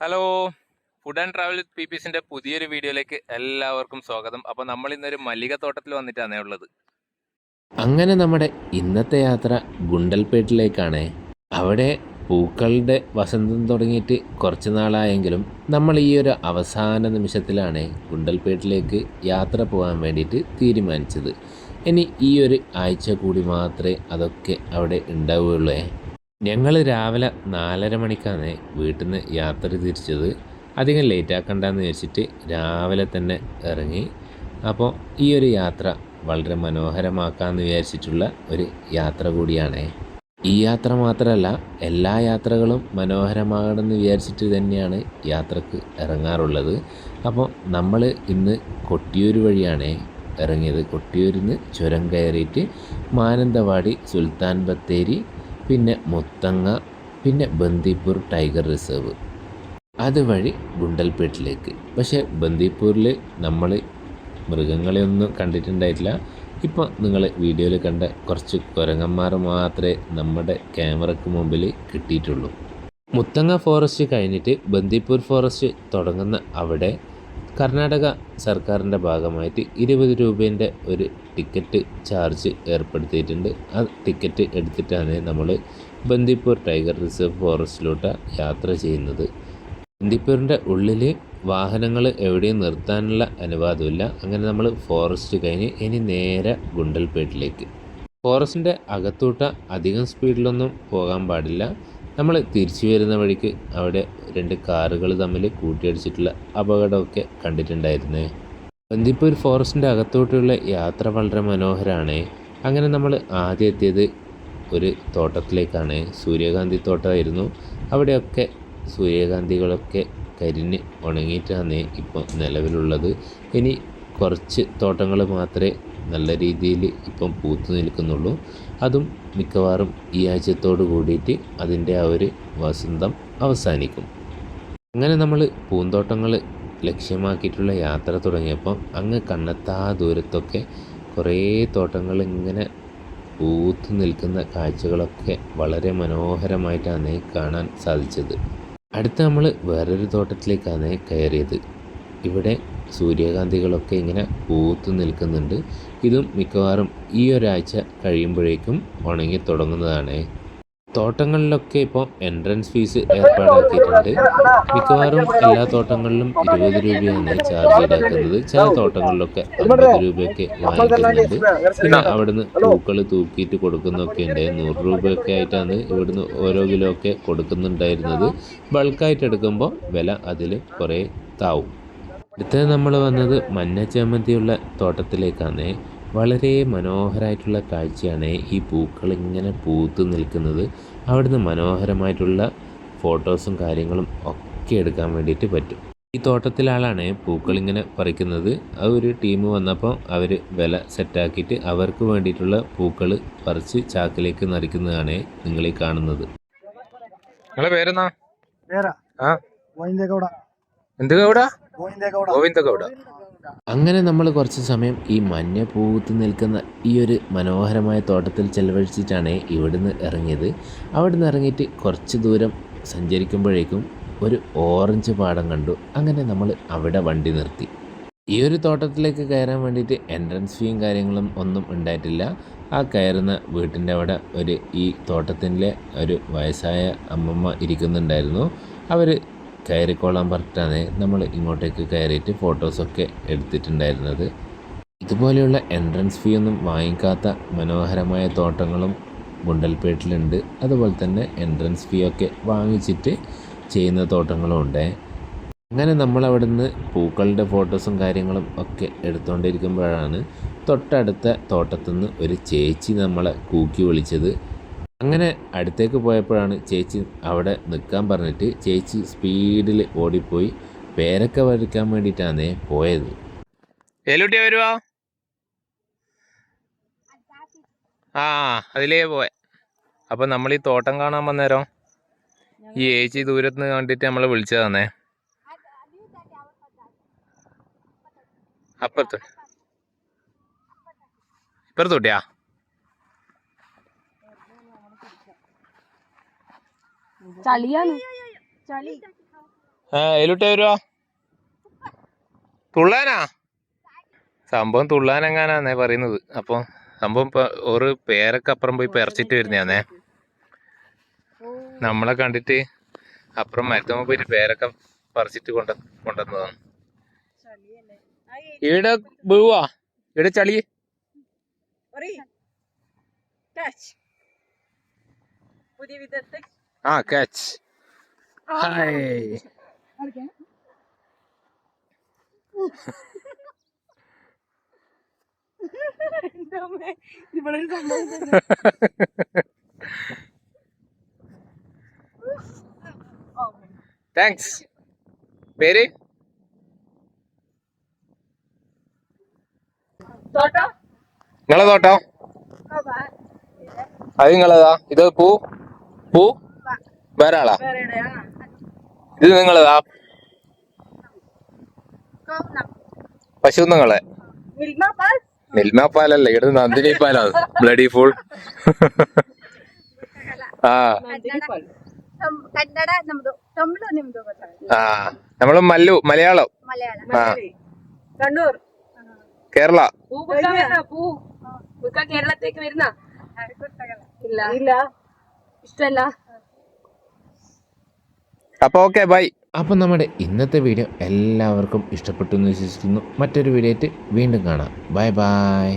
Hello food and travel with P പീസിന്റെ പുതിയൊരു വീഡിയോയിലേക്ക് എല്ലാവർക്കും സ്വാഗതം. അപ്പോൾ നമ്മൾ ഇന്നൊരു മല്ലിക തോട്ടത്തിൽ വന്നിട്ടാണ് ഉള്ളത്. അങ്ങനെ നമ്മുടെ ഇന്നത്തെ യാത്ര ഗുണ്ടൽപേട്ടിലേക്കാണ്. അവിടെ പൂക്കളുടെ വസന്തം തുടങ്ങിയിട്ട് കുറച്ച് നാളായെങ്കിലും നമ്മൾ ഈ ഒരു അവസാന നിമിഷത്തിലാണ് ഗുണ്ടൽപേട്ടിലേക്ക് യാത്ര പോകാൻ വേണ്ടിയിട്ട് തീരുമാനിച്ചത്. ഇനി ഈ ഒരു ആഴ്ച കൂടി മാത്രമേ അതൊക്കെ അവിടെ ഉണ്ടാവുകയുള്ളൂ. ഞങ്ങൾ രാവിലെ നാലര മണിക്കാണ് വീട്ടിൽ നിന്ന് യാത്ര തിരിച്ചത്. അധികം ലേറ്റ് ആക്കണ്ടെന്ന് വെച്ചിട്ട് രാവിലെ തന്നെ ഇറങ്ങി. അപ്പോൾ ഈ ഒരു യാത്ര വളരെ മനോഹരമാക്കാമെന്ന് വിചാരിച്ചിട്ടുള്ള ഒരു യാത്ര കൂടിയാണ്. ഈ യാത്ര മാത്രമല്ല എല്ലാ യാത്രകളും മനോഹരമാകണമെന്ന് വിചാരിച്ചിട്ട് തന്നെയാണ് യാത്രയ്ക്ക് ഇറങ്ങാറുള്ളത്. അപ്പോൾ നമ്മൾ ഇന്ന് കൊട്ടിയൂർ വഴിയാണ് ഇറങ്ങിയത്. കൊട്ടിയൂരിൽ നിന്ന് ചുരം കയറിയിട്ട് മാനന്തവാടി സുൽത്താൻ ബത്തേരി പിന്നെ മുത്തങ്ങ പിന്നെ ബന്ദിപ്പൂർ ടൈഗർ റിസർവ്. അതുവഴി ഗുണ്ടൽപേട്ടിലേക്ക്. പക്ഷേ ബന്ദിപ്പൂരിൽ നമ്മൾ മൃഗങ്ങളെ ഒന്നും കണ്ടിട്ടുണ്ടായിട്ടില്ല. ഇപ്പോൾ നിങ്ങൾ വീഡിയോയിൽ കണ്ട കുറച്ച് കുരങ്ങന്മാർ മാത്രമേ നമ്മുടെ ക്യാമറയ്ക്ക് മുമ്പിൽ കിട്ടിയിട്ടുള്ളൂ. മുത്തങ്ങ ഫോറസ്റ്റ് കഴിഞ്ഞിട്ട് ബന്ദിപ്പൂർ ഫോറസ്റ്റ് തുടങ്ങുന്ന അവിടെ കർണാടക സർക്കാരിന്റെ ഭാഗമായിട്ട് ഇരുപത് രൂപേന്റെ ഒരു ടിക്കറ്റ് ചാർജ് ഏർപ്പെടുത്തിയിട്ടുണ്ട്. ആ ടിക്കറ്റ് എടുത്തിട്ടാണ് നമ്മൾ ബന്ദിപ്പൂർ ടൈഗർ റിസർവ് ഫോറസ്റ്റിലോട്ട് യാത്ര ചെയ്യുന്നത്. ബന്ദിപ്പൂരിന്റെ ഉള്ളിൽ വാഹനങ്ങൾ എവിടെയും നിർത്താനുള്ള അനുവാദമില്ല. അങ്ങനെ നമ്മൾ ഫോറസ്റ്റ് കഴിഞ്ഞ് ഇനി നേരെ ഗുണ്ടൽപേട്ടിലേക്ക്. ഫോറസ്റ്റിന്റെ അകത്തോട്ട് അധികം സ്പീഡിലൊന്നും പോകാൻ പാടില്ല. നമ്മൾ തിരിച്ചു വരുന്ന വഴിക്ക് അവിടെ രണ്ട് കാറുകൾ തമ്മിൽ കൂട്ടിയടിച്ചിട്ടുള്ള അപകടമൊക്കെ കണ്ടിട്ടുണ്ടായിരുന്നേ. ബന്ദിപ്പൂർ ഫോറസ്റ്റിന്റെ അകത്തോട്ടുള്ള യാത്ര വളരെ മനോഹരമാണ് അങ്ങനെ നമ്മൾ ആദ്യം എത്തിയത് ഒരു തോട്ടത്തിലേക്കാണ്. സൂര്യകാന്തി തോട്ടമായിരുന്നു. അവിടെയൊക്കെ സൂര്യകാന്തികളൊക്കെ കരിഞ്ഞ് ഉണങ്ങിയിട്ടാണ് ഇപ്പോൾ നിലവിലുള്ളത്. ഇനി കുറച്ച് തോട്ടങ്ങൾ മാത്രമേ നല്ല രീതിയിൽ ഇപ്പം പൂത്തു നിൽക്കുന്നുള്ളൂ. അതും മിക്കവാറും ഈ ആഴ്ചത്തോട് കൂടിയിട്ട് അതിന്റെ ആ ഒരു വസന്തം അവസാനിക്കും. അങ്ങനെ നമ്മൾ പൂന്തോട്ടങ്ങൾ ലക്ഷ്യമാക്കിയിട്ടുള്ള യാത്ര തുടങ്ങിയപ്പോൾ അങ്ങ് കണ്ണെത്താ ദൂരത്തൊക്കെ കുറേ തോട്ടങ്ങൾ ഇങ്ങനെ പൂത്തു നിൽക്കുന്ന കാഴ്ചകളൊക്കെ വളരെ മനോഹരമായിട്ടാണ് കാണാൻ സാധിച്ചത്. അടുത്ത നമ്മൾ വേറൊരു തോട്ടത്തിലേക്കാണ് കയറിയത്. ഇവിടെ സൂര്യകാന്തികളൊക്കെ ഇങ്ങനെ പൂത്തു നിൽക്കുന്നുണ്ട്. ഇതും മിക്കവാറും ഈ ഒരാഴ്ച കഴിയുമ്പോഴേക്കും ഉണങ്ങി തുടങ്ങുന്നതാണ്. തോട്ടങ്ങളിലൊക്കെ ഇപ്പോൾ എൻട്രൻസ് ഫീസ് ഏർപ്പാടാക്കിയിട്ടുണ്ട്. മിക്കവാറും എല്ലാ തോട്ടങ്ങളിലും ഇരുപത് രൂപയാണ് ചാർജ് ഈടാക്കുന്നത്. ചില തോട്ടങ്ങളിലൊക്കെ അൻപത് രൂപയൊക്കെ വാങ്ങിക്കുന്നുണ്ട്. പിന്നെ അവിടുന്ന് പൂക്കൾ തൂക്കിയിട്ട് കൊടുക്കുന്നൊക്കെ ഉണ്ട്. നൂറ് രൂപയൊക്കെ ആയിട്ടാണ് ഇവിടുന്ന് ഓരോ കിലോ ഒക്കെ കൊടുക്കുന്നുണ്ടായിരുന്നത്. ബൾക്കായിട്ട് എടുക്കുമ്പോൾ വില അതിൽ കുറേ താവും. അടുത്തത് നമ്മൾ വന്നത് മഞ്ഞ ചമ്മന്തിയുള്ള തോട്ടത്തിലേക്കാണ്. വളരെ മനോഹരമായിട്ടുള്ള കാഴ്ചയാണ് ഈ പൂക്കൾ ഇങ്ങനെ പൂത്ത് നിൽക്കുന്നത്. അവിടുന്ന് മനോഹരമായിട്ടുള്ള ഫോട്ടോസും കാര്യങ്ങളും ഒക്കെ എടുക്കാൻ വേണ്ടിയിട്ട് പറ്റും. ഈ തോട്ടത്തിലാളാണ് പൂക്കൾ ഇങ്ങനെ പറിക്കുന്നത്. ആ ഒരു ടീം വന്നപ്പോൾ അവർ വില സെറ്റാക്കിയിട്ട് അവർക്ക് വേണ്ടിയിട്ടുള്ള പൂക്കൾ പറിച്ച് ചാക്കിലേക്ക് നിറയ്ക്കുന്നതാണ് നിങ്ങൾ ഈ കാണുന്നത്. പേരെന്നാ? എന്ത് ഗൗഡ? ഗോവിന്ദ ഗൗഡ അങ്ങനെ നമ്മൾ കുറച്ച് സമയം ഈ മഞ്ഞ പൂത്ത് നിൽക്കുന്ന ഈ ഒരു മനോഹരമായ തോട്ടത്തിൽ ചെലവഴിച്ചിട്ടാണ് ഇവിടുന്ന് ഇറങ്ങിയത്. അവിടുന്ന് ഇറങ്ങിയിട്ട് കുറച്ച് ദൂരം സഞ്ചരിക്കുമ്പോഴേക്കും ഒരു ഓറഞ്ച് പാടം കണ്ടു. അങ്ങനെ നമ്മൾ അവിടെ വണ്ടി നിർത്തി. ഈ ഒരു തോട്ടത്തിലേക്ക് കയറാൻ വേണ്ടിയിട്ട് എൻട്രൻസ് ഫീയും കാര്യങ്ങളും ഒന്നും ഉണ്ടായിട്ടില്ല. ആ കയറുന്ന വീട്ടിന്റെ അവിടെ ഒരു ഈ തോട്ടത്തിന്റെ ഒരു വയസ്സായ അമ്മമ്മ ഇരിക്കുന്നുണ്ടായിരുന്നു. അവർ കയറിക്കോളാൻ പറഞ്ഞിട്ടാണ് നമ്മൾ ഇങ്ങോട്ടേക്ക് കയറിയിട്ട് ഫോട്ടോസൊക്കെ എടുത്തിട്ടുണ്ടായിരുന്നത്. ഇതുപോലെയുള്ള എൻട്രൻസ് ഫീ ഒന്നും വാങ്ങിക്കാത്ത മനോഹരമായ തോട്ടങ്ങളും ഗുണ്ടൽപേട്ടിലുണ്ട് അതുപോലെ തന്നെ എൻട്രൻസ് ഫീ ഒക്കെ വാങ്ങിച്ചിട്ട് ചെയ്യുന്ന തോട്ടങ്ങളും ഉണ്ട്. അങ്ങനെ നമ്മൾ അവിടുന്ന് പൂക്കളുടെ ഫോട്ടോസും കാര്യങ്ങളും ഒക്കെ എടുത്തുകൊണ്ടിരിക്കുമ്പോഴാണ് തൊട്ടടുത്ത തോട്ടത്തുനിന്ന് ഒരു ചേച്ചി നമ്മളെ കൂക്കി വിളിച്ചത്. അങ്ങനെ അടുത്തേക്ക് പോയപ്പോഴാണ് ചേച്ചി അവിടെ നിൽക്കാൻ പറഞ്ഞിട്ട് ചേച്ചി സ്പീഡിൽ ഓടിപ്പോയി പേരക്ക വരയ്ക്കാൻ വേണ്ടിയിട്ടാണ് പോയത്. ഏലുട്ടിയ വരുവാ? ആ അതിലേ പോയെ. അപ്പം നമ്മൾ ഈ തോട്ടം കാണാൻ വന്നേരം? ഈ ഏച്ചി ദൂരത്ത് നിന്ന് കണ്ടിട്ട് നമ്മളെ വിളിച്ചതാന്നേ. അപ്പുറത്ത്. ഇപ്പുറത്തോട്ടിയാ? ചളിയാണ്. ചളി. ആ എലുട്ടെ വരുവാ. തുള്ളാനാ? സംഭവം തുള്ളാനെങ്ങാനാന്നേ പറയുന്നത്. അപ്പം സംഭവം ഇപ്പൊ ഒരു പേരൊക്കെ അപ്പുറം പോയി പെറച്ചിട്ട് വരുന്നതാന്നേ നമ്മളെ കണ്ടിട്ട് അപ്പുറം മരത്തുമ്പോ പോയിട്ട് പേരൊക്കെ പറിച്ചിട്ട് കൊണ്ട കൊണ്ടുവന്നതാണ്. ഇവിടെ വീവാ? ഇവിടെ ചളി? പുതിയ വിധത്തെ ആ കാച്ച് ഹായ് ഇവിടെ ഒരു സംഭവം തന്നെ. താങ്ക്സ് പേര് തോട്ടോ വേറെ ഇത് നിങ്ങളതാ പശു നിങ്ങളെ മിൽമ പാലല്ല ഇവിടെ നന്ദിനി പാലാണ് ബ്ലഡി ഫുൾ. ആ. ആ. നമ്മൾ മല്ലു മലയാളം. ആ. കണ്ണൂർ. കേരള. കേരളത്തേക്ക് വരുന്ന? ഇല്ല. ഇഷ്ടല്ല അപ്പൊ ഓക്കെ ബൈ അപ്പം നമ്മുടെ ഇന്നത്തെ വീഡിയോ എല്ലാവർക്കും ഇഷ്ടപ്പെട്ടു എന്ന് വിശ്വസിക്കുന്നു. മറ്റൊരു വീഡിയോ വീണ്ടും കാണാം. Bye bye